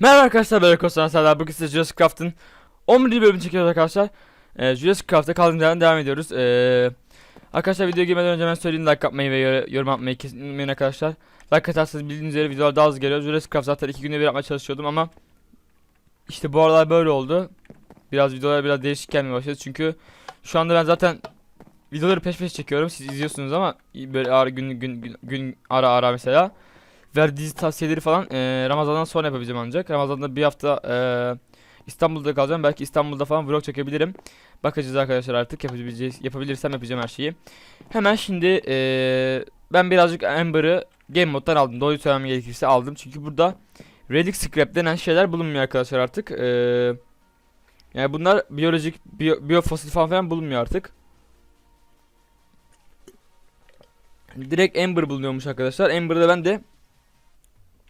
Merhaba arkadaşlar ben Ekostan Serdar bugün size Jurassic Craft'ın 11. bölümünü çekiyoruz arkadaşlar. Ee, Jurassic Craft'ta kaldığımız yerden devam ediyoruz. Ee, Arkadaşlar videoya girmeden önce ben söyleyeyim like atmayı ve yor- yorum atmayı kesin unutmayın arkadaşlar. Like atarsanız bildiğiniz üzere videolar daha hızlı geliyor. Jurassic Craft zaten 2 günde bir yapmaya çalışıyordum ama İşte bu aralar böyle oldu. Biraz videolar biraz değişik gelmeye başladı. Çünkü Şu anda ben zaten Videoları peş peşe çekiyorum siz izliyorsunuz ama Böyle ara gün gün gün, gün ara ara mesela ver dizi tavsiyeleri falan eee, Ramazan'dan sonra yapabileceğim ancak. Ramazan'da bir hafta eee, İstanbul'da kalacağım. Belki İstanbul'da falan vlog çekebilirim. Bakacağız arkadaşlar artık yapabileceğiz, yapabilirsem yapacağım her şeyi. Hemen şimdi eee, ben birazcık Amber'ı Game Mode'dan aldım. Doğru söylemem gerekirse aldım. Çünkü burada Relic Scrap denen şeyler bulunmuyor arkadaşlar artık. Eee, yani bunlar biyolojik, biyo, biyofosil falan filan bulunmuyor artık. Direkt Amber bulunuyormuş arkadaşlar. Amber'da ben de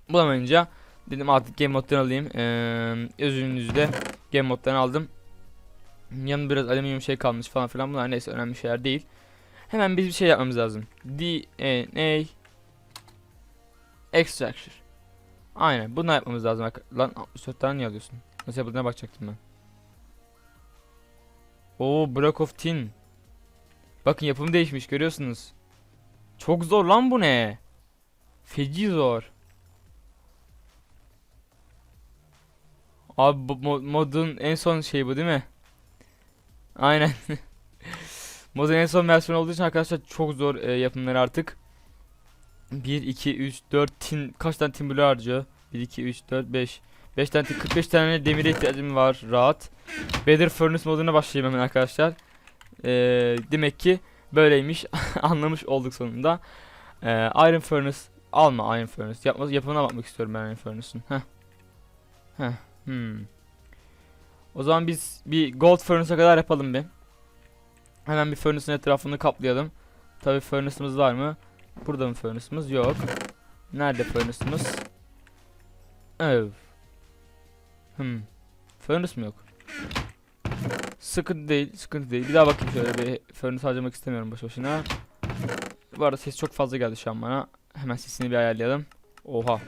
bulamayınca dedim artık game moddan alayım. Ee, özünüzü de game moddan aldım. Yanında biraz alüminyum şey kalmış falan filan bunlar neyse önemli şeyler değil. Hemen biz bir şey yapmamız lazım. DNA extraction. Aynen bunu yapmamız lazım. Lan 64 tane niye alıyorsun? Nasıl yapıldığına bakacaktım ben. Oo block of tin. Bakın yapımı değişmiş görüyorsunuz. Çok zor lan bu ne? Feci zor. Abi bu mo- modun en son şey bu değil mi? Aynen. modun en son versiyonu olduğu için arkadaşlar çok zor e, yapımları artık. 1 2 3 4 tin kaç tane bloğu harcıyor? 1 2 3 4 5 5 tane tin- 45 tane demire ihtiyacım var rahat. Better Furnace moduna başlayayım hemen arkadaşlar. E, demek ki böyleymiş anlamış olduk sonunda. E, Iron Furnace alma Iron Furnace. Yapma, yapımına bakmak istiyorum ben Iron Furnace'ın. Heh. Heh. Hmm. O zaman biz bir gold furnace'a kadar yapalım bir. Hemen bir furnace'ın etrafını kaplayalım. Tabi furnace'ımız var mı? Burada mı furnace'ımız? Yok. Nerede furnace'ımız? Ev. Hmm. Furnace mı yok? Sıkıntı değil, sıkıntı değil. Bir daha bakayım şöyle bir furnace harcamak istemiyorum boş boşuna. Bu arada ses çok fazla geldi şu an bana. Hemen sesini bir ayarlayalım. Oha.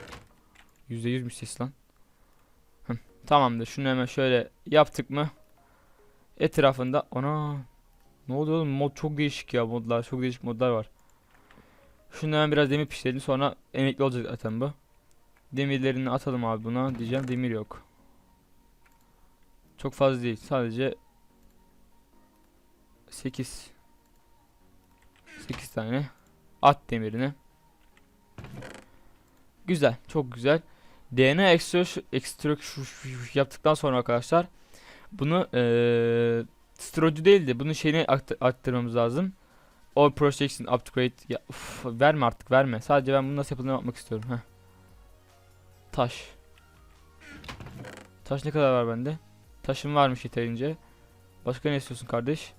%100'müş ses lan. Tamamdır. Şunu hemen şöyle yaptık mı? Etrafında ana ne oluyor oğlum? Mod çok değişik ya modlar. Çok değişik modlar var. Şunu hemen biraz demir pişirelim sonra emekli olacak zaten bu. Demirlerini atalım abi buna diyeceğim. Demir yok. Çok fazla değil. Sadece 8 8 tane at demirini. Güzel. Çok güzel. DNA extraction yaptıktan sonra arkadaşlar bunu eee steroidu değil de bunun şeyini arttırmamız lazım. All projection upgrade ya uf, verme artık verme. Sadece ben bunu nasıl yapıldığını bakmak istiyorum. Heh. Taş. Taş ne kadar var bende? Taşım varmış yeterince. Başka ne istiyorsun kardeş?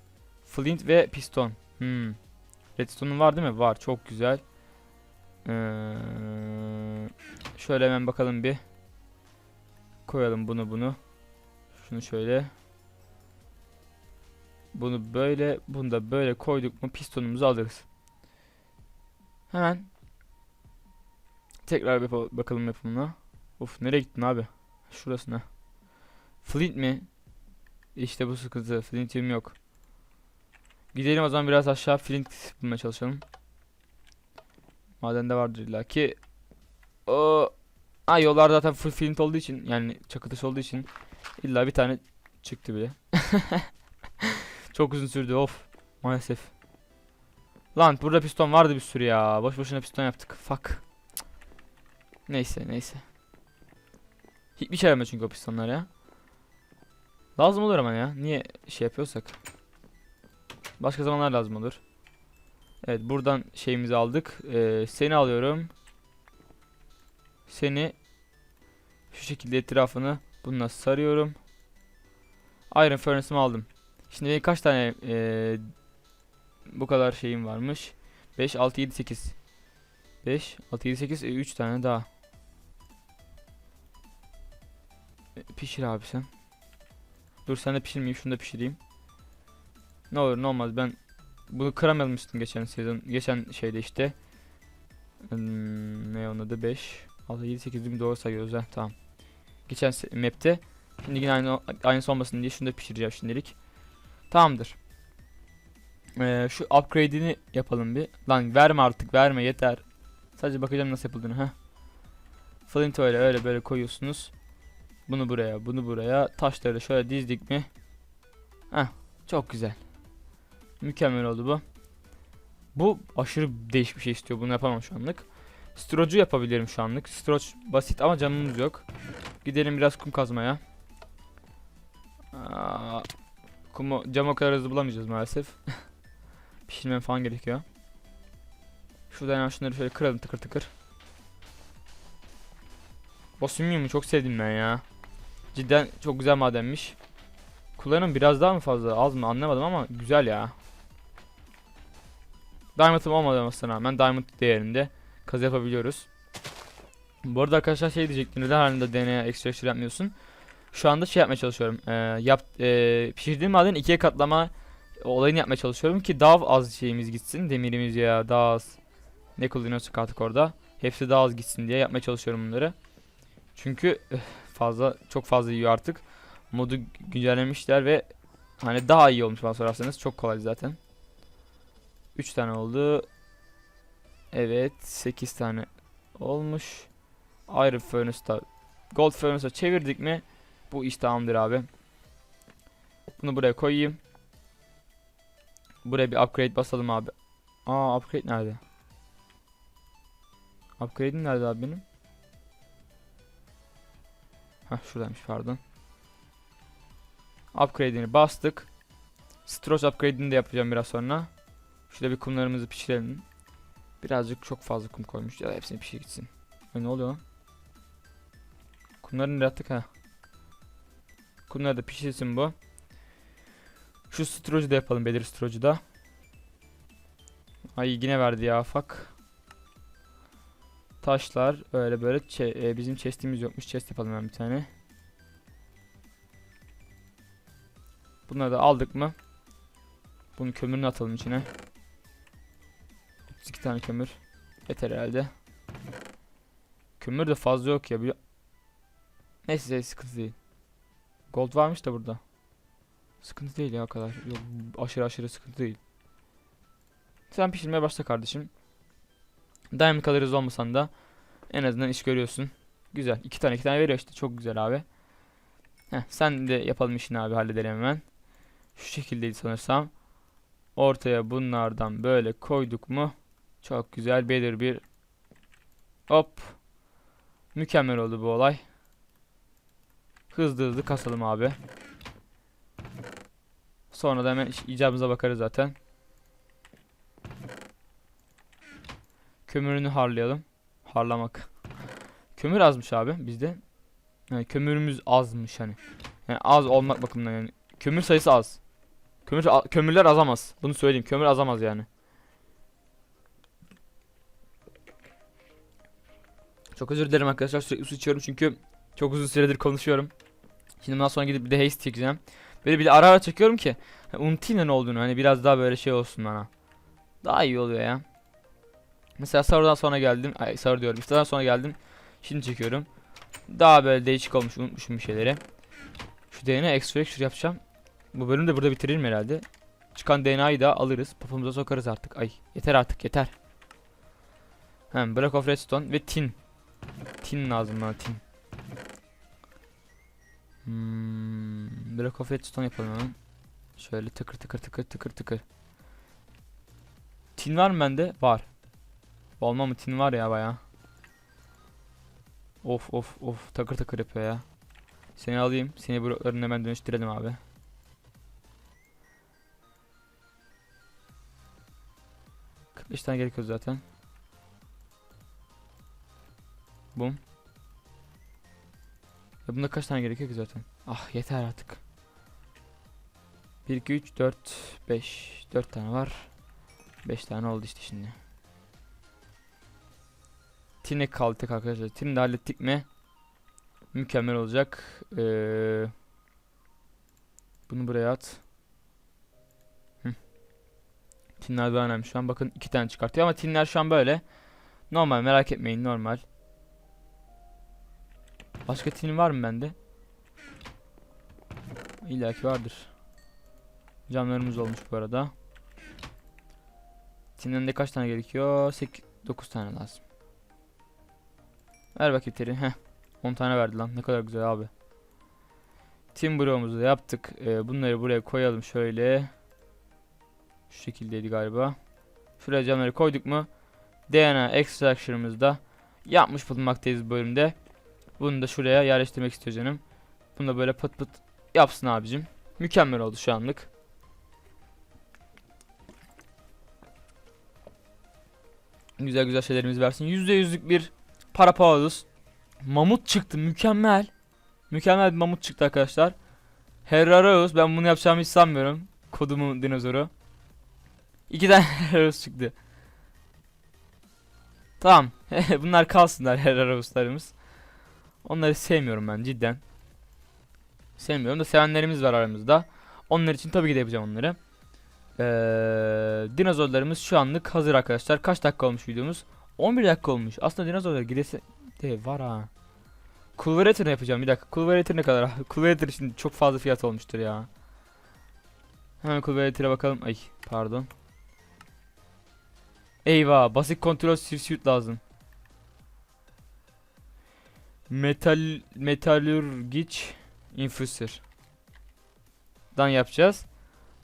Flint ve piston. Hmm. Redstone'un var değil mi? Var. Çok güzel. Ee, şöyle hemen bakalım bir. Koyalım bunu bunu. Şunu şöyle. Bunu böyle, bunu da böyle koyduk mu pistonumuzu alırız. Hemen tekrar yapa- bakalım yapımına. Of nereye gittin abi? Şurasına. Flint mi? İşte bu sıkıntı. Flint'im yok. Gidelim o zaman biraz aşağı flint bulmaya çalışalım. Madende vardır illa ki. O Ha yollar zaten full flint olduğu için yani çakı olduğu için illa bir tane çıktı bile. Çok uzun sürdü of. Maalesef. Lan burada piston vardı bir sürü ya. Boş boşuna piston yaptık. Fuck. Neyse neyse. Hiçbir şey yaramıyor çünkü o pistonlar ya. Lazım olur ama ya. Niye şey yapıyorsak. Başka zamanlar lazım olur. Evet buradan şeyimizi aldık. Ee, seni alıyorum. Seni şu şekilde etrafını bununla sarıyorum. Iron Furnace'ımı aldım. Şimdi benim kaç tane eee, bu kadar şeyim varmış? 5, 6, 7, 8. 5, 6, 7, 8, 3 tane daha. E, pişir abi sen. Dur sen de pişirmeyeyim şunu da pişireyim. Ne olur ne olmaz ben bunu kıramayalmıştın geçen sezon. Geçen şeyde işte. Hmm, ne onun adı 5 6 7 8 değil mi? doğru sayıyoruz ha tamam. Geçen map'te. Şimdi yine aynı aynısı olmasın diye şunu da pişireceğim şimdilik. Tamamdır. Ee, şu upgrade'ini yapalım bir. Lan verme artık verme yeter. Sadece bakacağım nasıl yapıldığını ha. Flint öyle öyle böyle koyuyorsunuz. Bunu buraya, bunu buraya. Taşları şöyle dizdik mi? Heh, çok güzel. Mükemmel oldu bu. Bu aşırı değişik bir şey istiyor. Bunu yapamam şu anlık. Strocu yapabilirim şu anlık. Stroç basit ama canımız yok. Gidelim biraz kum kazmaya. Aa, kumu cam o kadar hızlı bulamayacağız maalesef. Pişirmem falan gerekiyor. Şuradan hemen şunları şöyle kıralım tıkır tıkır. Bosumyumu çok sevdim ben ya. Cidden çok güzel madenmiş. Kullanım biraz daha mı fazla az mı anlamadım ama güzel ya. Diamond'ım olmamasına rağmen Diamond değerinde kazı yapabiliyoruz. Bu arada arkadaşlar şey diyecektim neden halinde DNA extraction yapmıyorsun? Şu anda şey yapmaya çalışıyorum. Ee, yap, ee, pişirdiğim madeni ikiye katlama olayını yapmaya çalışıyorum ki daha az şeyimiz gitsin. Demirimiz ya daha az. Ne kullanıyorsak artık orada. Hepsi daha az gitsin diye yapmaya çalışıyorum bunları. Çünkü fazla çok fazla yiyor artık. Modu güncellemişler ve hani daha iyi olmuş bana sorarsanız. Çok kolay zaten. 3 tane oldu. Evet 8 tane olmuş. Iron Furnace'da Gold Furnace'a çevirdik mi bu iş tamamdır abi. Bunu buraya koyayım. Buraya bir upgrade basalım abi. Aa upgrade nerede? Upgrade'im nerede abi benim? Hah şuradaymış pardon. Upgrade'ini bastık. Stroch upgrade'ini de yapacağım biraz sonra. Şurada bir kumlarımızı pişirelim. Birazcık çok fazla kum koymuş ya hepsini pişir gitsin. Ay, ne oluyor lan? Kumları nereye attık ha? Kumları da pişirsin bu. Şu strocu da yapalım belir strocu da. Ay yine verdi ya fak. Taşlar öyle böyle e, bizim chest'imiz yokmuş. Chest yapalım hemen bir tane. Bunları da aldık mı? Bunun kömürünü atalım içine. 32 tane kömür. Yeter herhalde. Kömür de fazla yok ya. Bir... Neyse sıkıntı değil. Gold varmış da burada. Sıkıntı değil ya kadar. Yok, aşırı aşırı sıkıntı değil. Sen pişirmeye başla kardeşim. Diamond kadar hızlı olmasan da en azından iş görüyorsun. Güzel. iki tane iki tane veriyor işte. Çok güzel abi. Heh, sen de yapalım işini abi halledelim hemen. Şu şekildeydi sanırsam. Ortaya bunlardan böyle koyduk mu? Çok güzel belir bir hop. Mükemmel oldu bu olay. Hızlı hızlı kasalım abi. Sonra da hemen icabımıza bakarız zaten. Kömürünü harlayalım. Harlamak. Kömür azmış abi bizde. Yani kömürümüz azmış hani. Yani az olmak bakımından yani. Kömür sayısı az. Kömür kömürler azamaz. Bunu söyleyeyim. Kömür azamaz yani. Çok özür dilerim arkadaşlar. Sürekli su içiyorum çünkü çok uzun süredir konuşuyorum. Şimdi bundan sonra gidip bir de haste çekeceğim. Böyle bir de ara ara çekiyorum ki hani unutayım ne olduğunu. Hani biraz daha böyle şey olsun bana. Daha iyi oluyor ya. Mesela sahurdan sonra geldim. Ay sahur diyorum. İftardan sonra geldim. Şimdi çekiyorum. Daha böyle değişik olmuş. Unutmuşum bir şeyleri. Şu DNA extraction yapacağım. Bu bölümü de burada bitiririm herhalde. Çıkan DNA'yı da alırız. Popumuza sokarız artık. Ay yeter artık yeter. Hem Block of Redstone ve Tin. Tin lazım bana tin. Hmm, Block of Redstone yapalım hemen. Şöyle tıkır tıkır tıkır tıkır tıkır. Tin var mı bende? Var. Olma mı? Tin var ya baya. Of of of takır takır yapıyor ya. Seni alayım. Seni bloklarını hemen dönüştürelim abi. Beş tane gerekiyor zaten. Bum. Ya bunda kaç tane gerekiyor ki zaten? Ah yeter artık. 1 2 3 4 5 4 tane var. 5 tane oldu işte şimdi. Tine kaldık arkadaşlar. Tini de hallettik mi? Mükemmel olacak. Ee, bunu buraya at. Hı. Tinler daha önemli şu an. Bakın iki tane çıkartıyor ama tinler şu an böyle. Normal merak etmeyin normal. Başka tin var mı bende? İlla ki vardır. Camlarımız olmuş bu arada. Tinden de kaç tane gerekiyor? 8 9 tane lazım. Ver bakayım teri. Heh. 10 tane verdi lan. Ne kadar güzel abi. Tim bloğumuzu da yaptık. Ee, bunları buraya koyalım şöyle. Şu şekildeydi galiba. Şuraya camları koyduk mu? DNA extraction'ımızda yapmış bulunmaktayız bu bölümde. Bunu da şuraya yerleştirmek istiyor canım. Bunu da böyle pıt pıt yapsın abicim. Mükemmel oldu şu anlık. Güzel güzel şeylerimiz versin. %100'lük bir para pahalıyız. Mamut çıktı mükemmel. Mükemmel bir mamut çıktı arkadaşlar. Herreraus ben bunu yapacağımı hiç sanmıyorum. Kodumun dinozoru. İki tane Herreraus çıktı. Tamam. Bunlar kalsınlar Herreraus'larımız. Onları sevmiyorum ben cidden. Sevmiyorum da sevenlerimiz var aramızda. Onlar için tabii ki de yapacağım onları. Ee, dinozorlarımız şu anlık hazır arkadaşlar. Kaç dakika olmuş videomuz? 11 dakika olmuş. Aslında dinozorlar gidesi de var ha. Culverator yapacağım bir dakika. Culverator ne kadar? Culverator için çok fazla fiyat olmuştur ya. Hemen Culverator'a bakalım. Ay pardon. Eyvah basit kontrol suit lazım. Metal metalürgiç infuser. Dan yapacağız.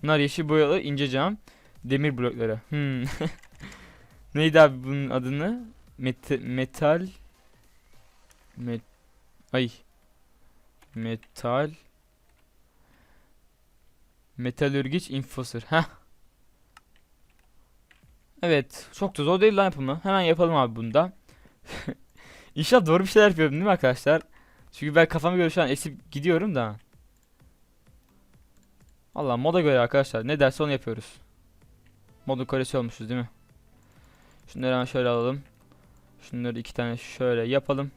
Bunlar yeşil boyalı ince cam demir blokları. Hmm. Neydi abi bunun adını? Met metal met ay metal metalürgiç infuser. Heh. Evet, çok da zor değil lan yapımı. Hemen yapalım abi bunda. İnşallah doğru bir şeyler yapıyorum değil mi arkadaşlar? Çünkü ben kafama göre şu an esip gidiyorum da. Allah moda göre arkadaşlar ne derse onu yapıyoruz. Modun koresi olmuşuz değil mi? Şunları hemen şöyle alalım. Şunları iki tane şöyle yapalım.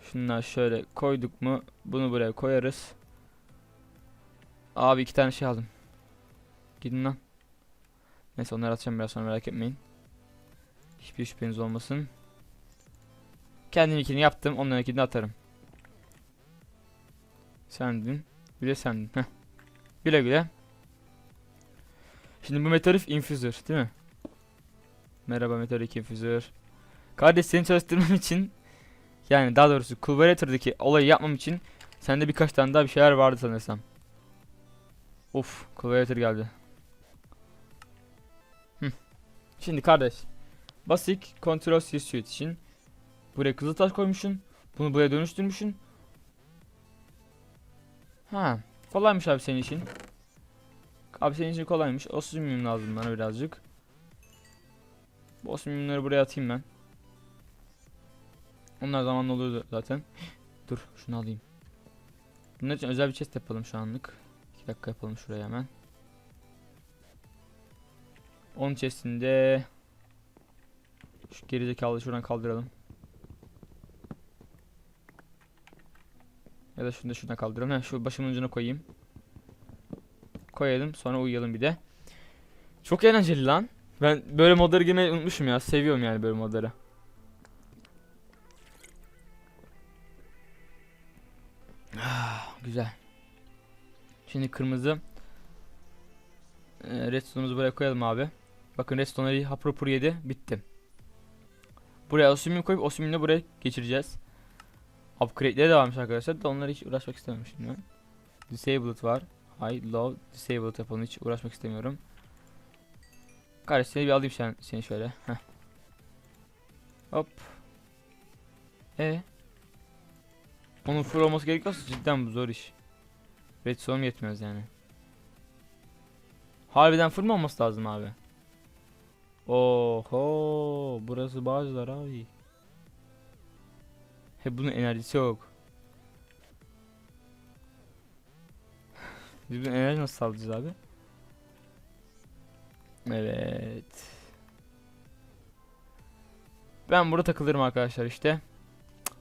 Şunlar şöyle koyduk mu bunu buraya koyarız. Abi iki tane şey aldım. Gidin lan. Neyse onları atacağım biraz sonra merak etmeyin. Hiçbir şüpheniz olmasın. Kendim ikini yaptım onların ikini atarım. Sendin. Bir de sendin. Heh. Güle güle. Şimdi bu metalif infuser değil mi? Merhaba metalik infuser. Kardeş seni çalıştırmam için yani daha doğrusu Culverator'daki olayı yapmam için sende birkaç tane daha bir şeyler vardı sanırsam. Of Culverator geldi. Hı. Şimdi kardeş Basic Control Suit için buraya kızıl taş koymuşsun. Bunu buraya dönüştürmüşsün. Ha, kolaymış abi senin için. Abi senin için kolaymış. Osmium lazım bana birazcık. Bu osmiumları buraya atayım ben. Onlar zamanla oluyor zaten. Dur şunu alayım. Bunun için özel bir chest yapalım şu anlık. 2 dakika yapalım şuraya hemen. 10 chestinde şu gerizekalı şuradan kaldıralım. Ya da şunu da şuradan kaldıralım. Heh, şu başımın ucuna koyayım. Koyalım sonra uyuyalım bir de. Çok eğlenceli lan. Ben böyle modları girmeyi unutmuşum ya. Seviyorum yani böyle modları. Ah, güzel. Şimdi kırmızı e, redstone'umuzu buraya koyalım abi. Bakın redstone'ları hapropur yedi. Bitti. Buraya osmium koyup osmium'u buraya geçireceğiz. Upgrade'leri de varmış arkadaşlar da onları hiç uğraşmak istemiyorum şimdi. Disabled var. High, low, disabled yapalım hiç uğraşmak istemiyorum. Kardeş seni bir alayım sen, seni şöyle. Heh. Hop. E. Onun full olması gerekiyorsa cidden bu zor iş. Redstone yetmez yani. Harbiden full olması lazım abi? Oho, burası Bağcılar abi. He bunun enerjisi yok. Biz bu enerji nasıl sağlayacağız abi? Evet. Ben burada takılırım arkadaşlar işte.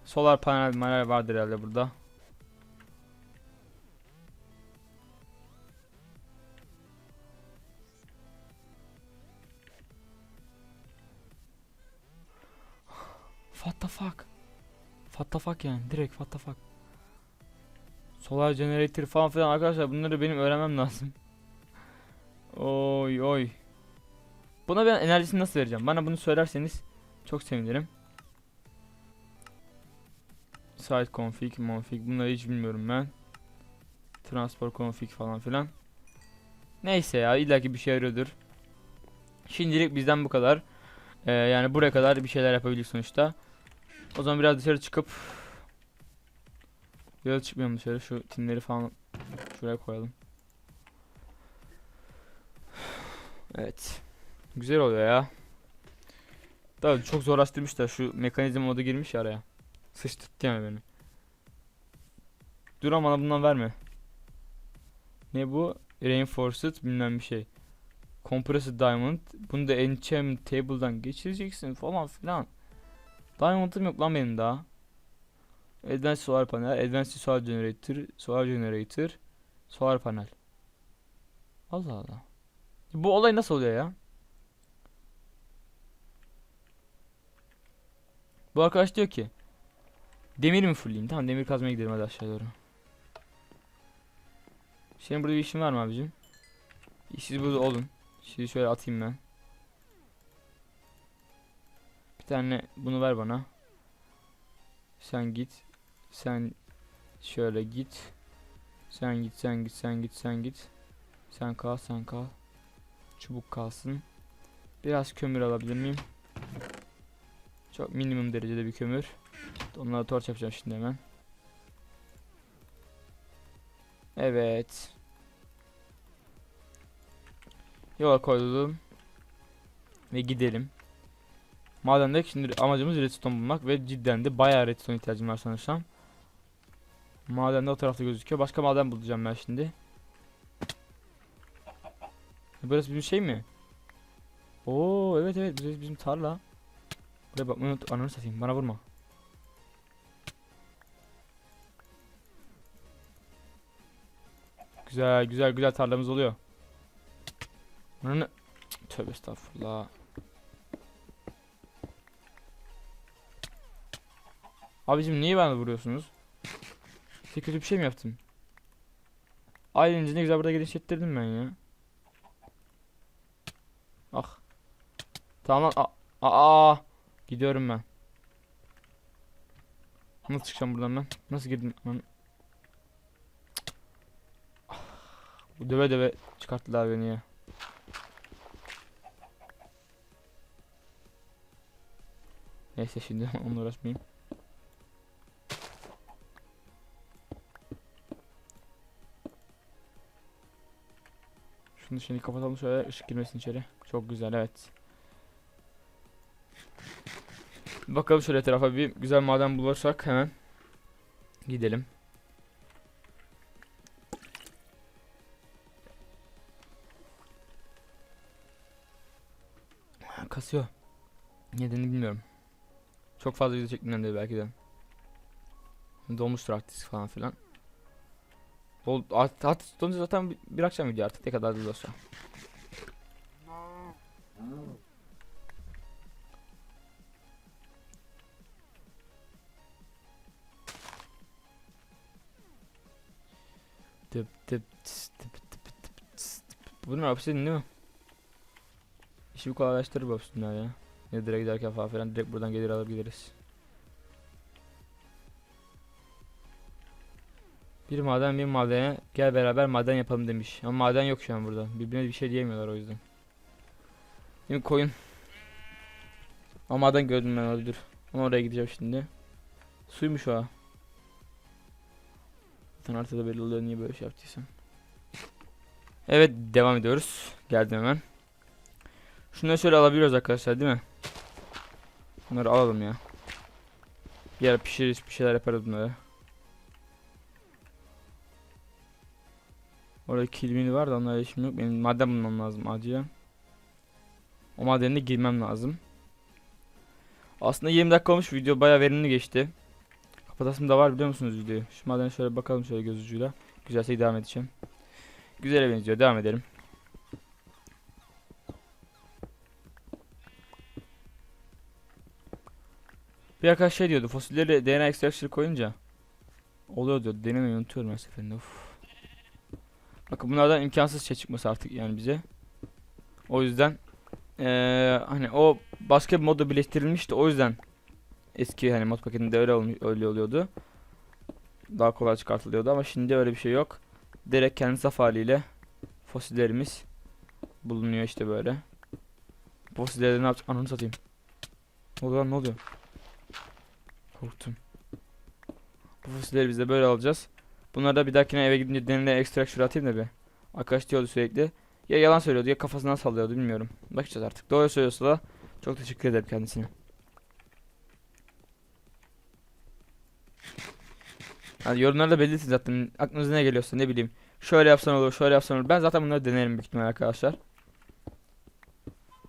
Solar panel vardır herhalde burada. What the fuck yani direkt what the fuck. Solar generator falan filan arkadaşlar bunları benim öğrenmem lazım. Oy oy. Buna ben enerjisini nasıl vereceğim? Bana bunu söylerseniz çok sevinirim. Site config, config bunları hiç bilmiyorum ben. Transport config falan filan. Neyse ya illaki bir şey yarıyordur. Şimdilik bizden bu kadar. Ee, yani buraya kadar bir şeyler yapabildik sonuçta. O zaman biraz dışarı çıkıp Biraz çıkmayalım dışarı şu timleri falan şuraya koyalım. Evet. Güzel oluyor ya. Tabii çok zorlaştırmış da şu mekanizm modu girmiş ya araya. Sıçtırttı yani beni. Dur ama bundan verme. Ne bu? Reinforced bilmem bir şey. Compressed Diamond. Bunu da Enchant Table'dan geçireceksin falan filan. Diamond'ım yok lan benim daha. Advanced Solar Panel, Advanced Solar Generator, Solar Generator, Solar Panel. Allah Allah. Bu olay nasıl oluyor ya? Bu arkadaş diyor ki Demir mi fullleyeyim? Tamam demir kazmaya gidelim hadi aşağı doğru. Senin burada bir işin var mı abicim? Siz burada olun. Sizi şöyle atayım ben. Bir tane bunu ver bana. Sen git. Sen şöyle git. Sen git, sen git, sen git, sen git. Sen kal, sen kal. Çubuk kalsın. Biraz kömür alabilir miyim? Çok minimum derecede bir kömür. Onlara torç yapacağım şimdi hemen. Evet. Yola koydum. Ve gidelim. Madende şimdi amacımız redstone bulmak ve cidden de bayağı redstone ihtiyacım var sanırsam. Maden de o tarafta gözüküyor. Başka maden bulacağım ben şimdi. Burası bizim şey mi? Oo evet evet burası bizim tarla. Buraya bakmayı unut. Ananı satayım bana vurma. Güzel güzel güzel tarlamız oluyor. Ananı... Tövbe estağfurullah. Abicim niye bana vuruyorsunuz? Size kötü bir şey mi yaptım? Ailenizi ne güzel burada geliştirdim ben ya. Ah. Tamam lan. Aa, aa. Gidiyorum ben. Nasıl çıkacağım buradan ben? Nasıl girdim? Lan. Ah, döve döve çıkarttılar beni ya. Neyse şimdi onunla uğraşmayayım. Şunu şimdi kapatalım şöyle ışık girmesin içeri. Çok güzel evet. Bakalım şöyle tarafa bir güzel maden bulursak hemen gidelim. Kasıyor. Nedenini bilmiyorum. Çok fazla video çektiğimden de belki de. Dolmuştur artist falan filan. Dol olunca zaten bir, akşam video artık ne kadar da olsa. Tıp tıp tıp tıp tıp tıp. Bunun hapsedin değil mi? İşi kolaylaştırır bu hapsinler ya. Ya direkt giderken falan filan direkt buradan gelir alır gideriz. Bir maden bir madene gel beraber maden yapalım demiş. Ama maden yok şu an burada. Birbirine bir şey diyemiyorlar o yüzden. Şimdi koyun. Ama maden gördüm ben orada dur. Ama oraya gideceğim şimdi. Suymuş o. Zaten haritada belli oluyor niye böyle şey yaptıysam. Evet devam ediyoruz. Geldim hemen. Şunları şöyle alabiliyoruz arkadaşlar değil mi? Bunları alalım ya. Bir ara pişiririz bir şeyler yaparız bunları. Orada kilmini var da onlara işim yok. Benim maden bulmam lazım acilen. O madene girmem lazım. Aslında 20 dakika olmuş video bayağı verimli geçti. Kapatasım da var biliyor musunuz videoyu? Şu madene şöyle bakalım şöyle göz ucuyla. Güzelse devam edeceğim. Güzele benziyor devam edelim. Bir arkadaş şey diyordu fosilleri DNA extraction koyunca oluyor diyordu. Denemeyi unutuyorum her seferinde. Of. Bakın bunlardan imkansız şey çıkması artık yani bize. O yüzden eee, hani o başka bir modda birleştirilmişti o yüzden eski hani mod paketinde öyle olmuş, öyle oluyordu. Daha kolay çıkartılıyordu ama şimdi öyle bir şey yok. Direkt kendi saf haliyle fosillerimiz bulunuyor işte böyle. Fosilleri ne yapacak? Ananı satayım. Ne oluyor lan, ne oluyor? Korktum. Bu fosilleri biz de böyle alacağız. Bunları da bir dahakine eve gidince denene extraction atayım da bir. Arkadaş diyordu sürekli. Ya yalan söylüyordu ya kafasından sallıyordu bilmiyorum. Bakacağız artık. Doğru söylüyorsa da çok teşekkür ederim kendisine. Hadi yorumlarda belirtin zaten aklınıza ne geliyorsa ne bileyim. Şöyle yapsan olur, şöyle yapsan olur. Ben zaten bunları denerim büyük ihtimal arkadaşlar.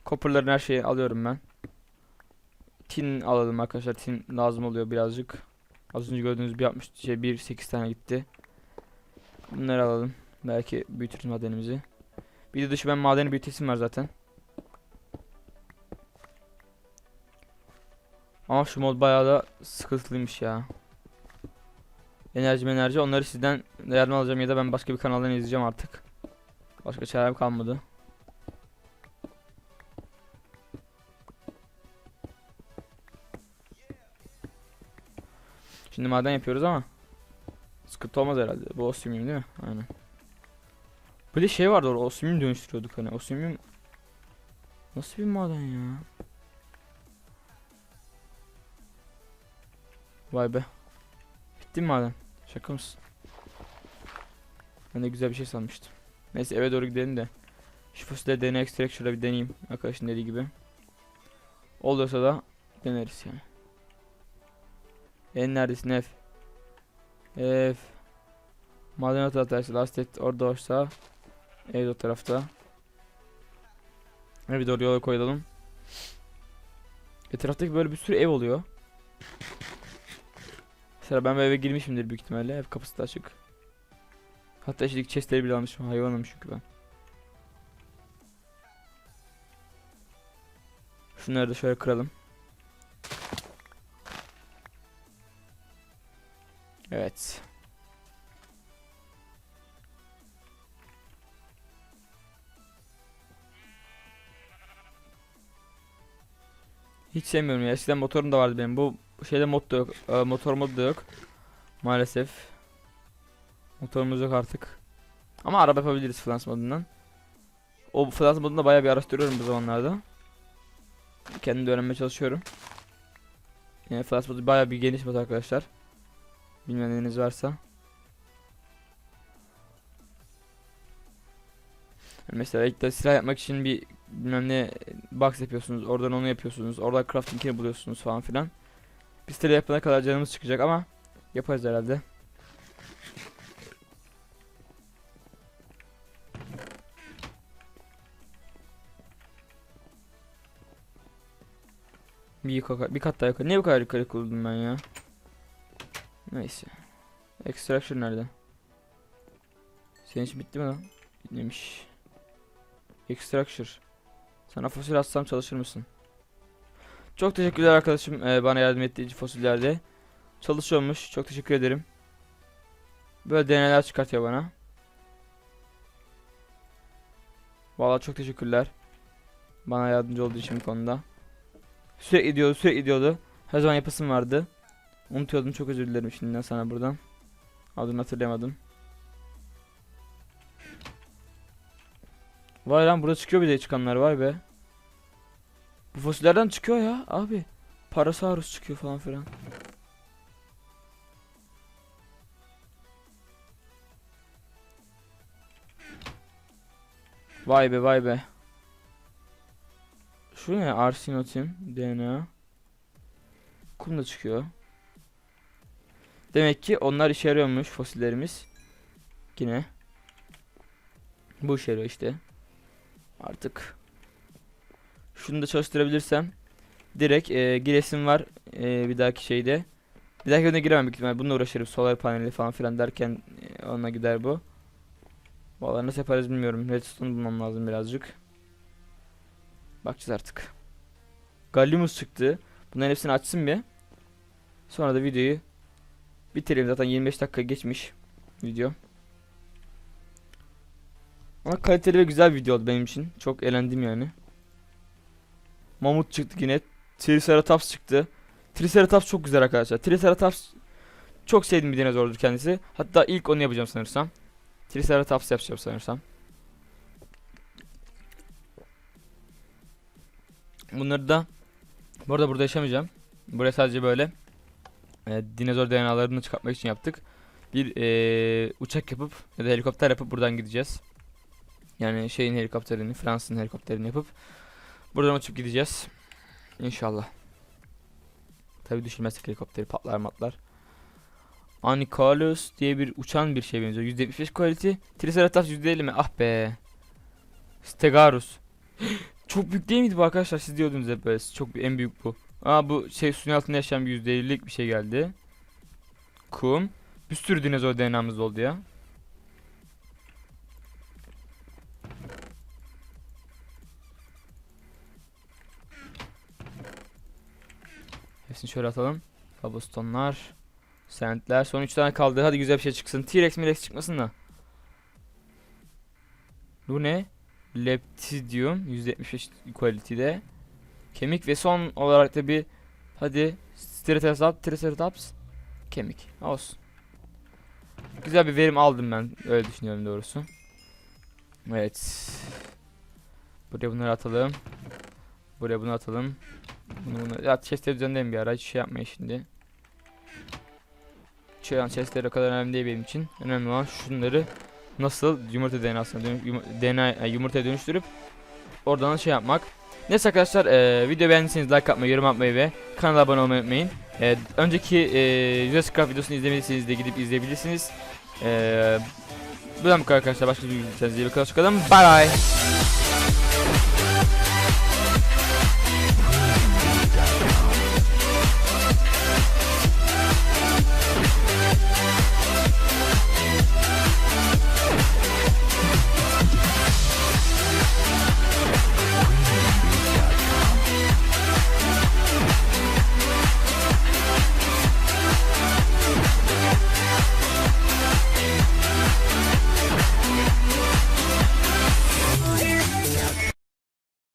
Copper'ların her şeyi alıyorum ben. Tin alalım arkadaşlar. Tin lazım oluyor birazcık. Az önce gördüğünüz bir 60 şey bir 8 tane gitti. Bunları alalım. Belki büyütürüz madenimizi. Bir de dışı ben madeni büyütesim var zaten. Ama şu mod bayağı da sıkıntılıymış ya. Enerji enerji onları sizden yardım alacağım ya da ben başka bir kanaldan izleyeceğim artık. Başka çarem kalmadı. Şimdi maden yapıyoruz ama sıkıntı olmaz herhalde. Bu osmium değil mi? Aynen. Böyle şey vardı orada osmium dönüştürüyorduk hani. Osmium nasıl bir maden ya? Vay be. Bitti mi maden? Şaka mısın? Ben de güzel bir şey sanmıştım. Neyse eve doğru gidelim de. Şu fosilleri DNA extraction'da bir deneyeyim. Arkadaşın dediği gibi. Olursa da deneriz yani. En neredesin F? F. Maden atarsa last et orada olsa. Ev o tarafta. Evi doğru yola koyalım. Etraftaki böyle bir sürü ev oluyor. Mesela ben eve girmişimdir büyük ihtimalle. Ev kapısı da açık. Hatta içindeki chestleri bile almışım. Hayvanım çünkü ben. Şunları da şöyle kıralım. Evet. Hiç sevmiyorum ya. Eskiden motorum da vardı benim. Bu şeyde mod yok. e, motor modu da yok. Maalesef. Motorumuz yok artık. Ama araba yapabiliriz Flans modundan. O Flans modunda bayağı bir araştırıyorum bu zamanlarda. Kendim de öğrenmeye çalışıyorum. Yani Flans modu bayağı bir geniş mod arkadaşlar. Bilmeyeniniz varsa. Mesela ilk de silah yapmak için bir bilmem ne box yapıyorsunuz. Oradan onu yapıyorsunuz. Orada crafting'ini buluyorsunuz falan filan. Biz de yapana kadar canımız çıkacak ama yaparız herhalde. Bir, bir kat daha yukarı. Niye bu kadar yukarı kurdum ben ya? Neyse. Extraction nerede? Senin için bitti mi lan? Bitmemiş. Extraction. Sana fosil atsam çalışır mısın? Çok teşekkürler arkadaşım ee, bana yardım ettiği fosillerde. Çalışıyormuş. Çok teşekkür ederim. Böyle deneyler çıkartıyor bana. Vallahi çok teşekkürler. Bana yardımcı olduğu için konuda. Sürekli diyordu, sürekli diyordu. Her zaman yapısım vardı. Unutuyordum çok özür dilerim şimdiden sana buradan. Adını hatırlayamadım. Vay lan burada çıkıyor bir de çıkanlar var be. Bu fosillerden çıkıyor ya abi. Parasaurus çıkıyor falan filan. Vay be vay be. Şu ne? Arsinotin, DNA. Kum da çıkıyor. Demek ki onlar işe yarıyormuş fosillerimiz. Yine. Bu işe yarıyor işte. Artık. Şunu da çalıştırabilirsem. Direkt e, giresim var e, bir dahaki şeyde. Bir dahaki bölümde giremem büyük ihtimalle. Bununla uğraşırım. Solar paneli falan filan derken e, ona gider bu. Vallahi nasıl yaparız bilmiyorum. Redstone bulmam lazım birazcık. Bakacağız artık. Gallimus çıktı. Bunların hepsini açsın bir. Sonra da videoyu bitirelim. Zaten 25 dakika geçmiş video. Ama kaliteli ve güzel video oldu benim için. Çok eğlendim yani. Mamut çıktı yine. Triceratops çıktı. Triceratops çok güzel arkadaşlar. Triceratops çok sevdiğim bir dinozordur kendisi. Hatta ilk onu yapacağım sanırsam. Triceratops yapacağım sanırsam. Bunları da bu arada burada yaşamayacağım. Buraya sadece böyle e, dinozor DNA'larını çıkartmak için yaptık. Bir e, uçak yapıp ya da helikopter yapıp buradan gideceğiz. Yani şeyin helikopterini, Fransa'nın helikopterini yapıp buradan uçup gideceğiz. İnşallah. Tabi düşürmezsek helikopteri patlar matlar. Anicalos diye bir uçan bir şey benziyor. %75 quality. Triceratops %50 mi? Ah be. Stegarus. Çok büyük değil miydi bu arkadaşlar? Siz diyordunuz hep böyle. Çok en büyük bu. Aa bu şey suyun altında yaşayan bir %50'lik bir şey geldi. Kum. Bir sürü dinozor DNA'mız oldu ya. Hepsini şöyle atalım. Cobblestone'lar. Sentler. Son 3 tane kaldı. Hadi güzel bir şey çıksın. T-Rex Mirex çıkmasın da. Bu ne? Leptidium. %75 quality'de. Kemik ve son olarak da bir hadi Triceratops, Triceratops kemik. Olsun. Güzel bir verim aldım ben. Öyle düşünüyorum doğrusu. Evet. Buraya bunları atalım. Buraya bunu atalım. Bunu bunu. Ya chestleri düzenleyelim bir ara. Hiç şey yapmayın şimdi. Şu an chestler o kadar önemli değil benim için. Önemli olan şunları nasıl yumurta DNA'sına dönüş, yum- DNA yumurtaya dönüştürüp oradan şey yapmak. Neyse arkadaşlar e, video beğendiyseniz like atmayı, yorum atmayı ve kanala abone olmayı unutmayın. E, önceki e, Jurassic Craft videosunu izlemediyseniz de gidip izleyebilirsiniz. E, bu da bu kadar arkadaşlar. Başka bir videoda bakın. Hoşçakalın. Bye bye.